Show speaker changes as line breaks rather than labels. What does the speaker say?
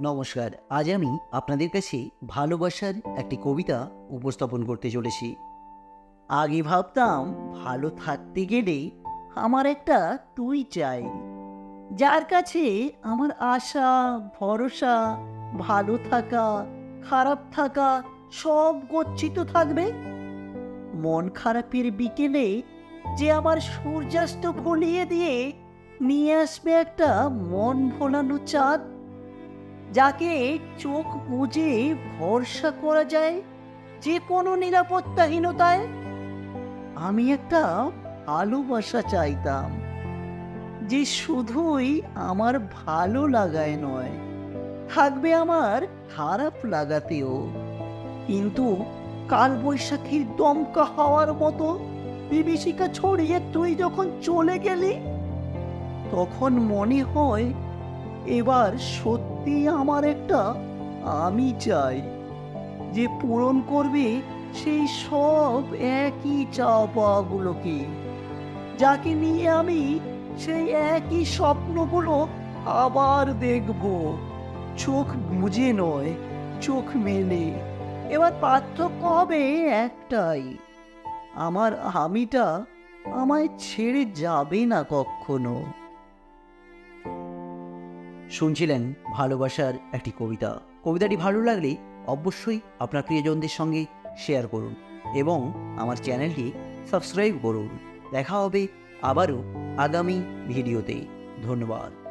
নমস্কার, আজ আমি আপনাদের কাছে ভালোবাসার একটি কবিতা উপস্থাপন করতে চলেছি। আগে ভাবতাম ভালো থাকতে গেলে আমার একটা তুই চাই। যার কাছে আমার আশা, ভরসা, ভালো থাকা, খারাপ থাকা সব গচ্ছিত থাকবে। মন খারাপের বিকেলে যে আমার সূর্যাস্ত ভুলিয়ে দিয়ে নিয়ে আসবে একটা মন ভোলানো চাঁদ। যাকে চোখ বুঝে ভরসা করা যায় যে কোনো নিরাপত্তাহীনতায়। আমি একটা ভালোবাসা চাইতাম, যে শুধুই আমার ভালো লাগায় নয়, থাকবে আমার খারাপ লাগাতেও। কিন্তু কালবৈশাখীর দমকা হওয়ার মতো বিভীষিকা ছড়িয়ে তুই যখন চলে গেলি, তখন মনে হয় এবার সত্যি আমার একটা আমি চাই। যে পূরণ করবে সেই সব একই চাওয়া পাওয়াগুলোকে যাকে নিয়ে আমি সেই একই স্বপ্নগুলো আবার দেখব। চোখ বুঝে নয়, চোখ মেলে। এবার পার্থক্য হবে একটাই। আমার আমিটা আমায় ছেড়ে যাবে না কখনো। শুনছিলেন ভালোবাসার একটি কবিতা। কবিতাটি ভালো লাগলে অবশ্যই আপনার প্রিয়জনদের সঙ্গে শেয়ার করুন এবং আমার চ্যানেলটি সাবস্ক্রাইব করুন। দেখা হবে আবারও আগামী ভিডিওতে। ধন্যবাদ।